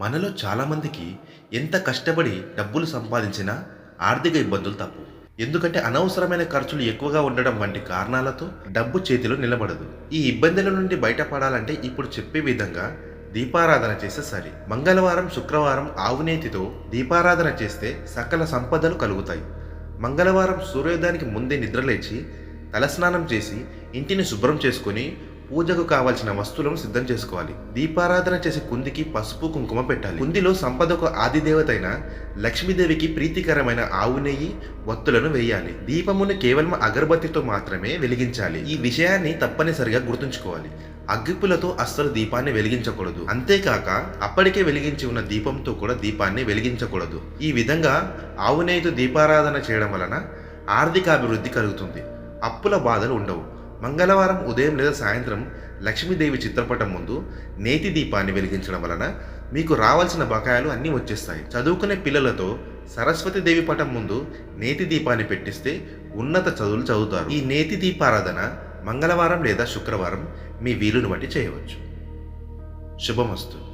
మనలో చాలామందికి ఎంత కష్టపడి డబ్బులు సంపాదించినా ఆర్థిక ఇబ్బందులు తప్పు. ఎందుకంటే అనవసరమైన ఖర్చులు ఎక్కువగా ఉండడం వంటి కారణాలతో డబ్బు చేతిలో నిలబడదు. ఈ ఇబ్బందుల నుండి బయటపడాలంటే ఇప్పుడు చెప్పే విధంగా దీపారాధన చేస్తే సరి. మంగళవారం శుక్రవారం ఆవునేతితో దీపారాధన చేస్తే సకల సంపదలు కలుగుతాయి. మంగళవారం సూర్యోదయానికి ముందే నిద్రలేచి తలస్నానం చేసి ఇంటిని శుభ్రం చేసుకొని పూజకు కావాల్సిన వస్తువులను సిద్ధం చేసుకోవాలి. దీపారాధన చేసే కుందికి పసుపు కుంకుమ పెట్టాలి. కుందిలో సంపదకు ఆదిదేవత అయిన లక్ష్మీదేవికి ప్రీతికరమైన ఆవు నెయ్యి ఒత్తులను వేయాలి. దీపమును కేవలం అగరబత్తితో మాత్రమే వెలిగించాలి. ఈ విషయాన్ని తప్పనిసరిగా గుర్తుంచుకోవాలి. అగ్గిపులతో అస్సలు దీపాన్ని వెలిగించకూడదు. అంతేకాక అప్పటికే వెలిగించి ఉన్న దీపంతో కూడా దీపాన్ని వెలిగించకూడదు. ఈ విధంగా ఆవు నెయ్యితో దీపారాధన చేయడం వలన ఆర్థికాభివృద్ధి కలుగుతుంది. అప్పుల బాధలు ఉండవు. మంగళవారం ఉదయం లేదా సాయంత్రం లక్ష్మీదేవి చిత్రపటం ముందు నేతి దీపాన్ని వెలిగించడం వలన మీకు రావాల్సిన బకాయిలు అన్నీ వచ్చేస్తాయి. చదువుకునే పిల్లలతో సరస్వతి దేవి పటం ముందు నేతి దీపాన్ని పెట్టిస్తే ఉన్నత చదువులు చదువుతారు. ఈ నేతి దీపారాధన మంగళవారం లేదా శుక్రవారం మీ వీలును బట్టి చేయవచ్చు. శుభమస్తు.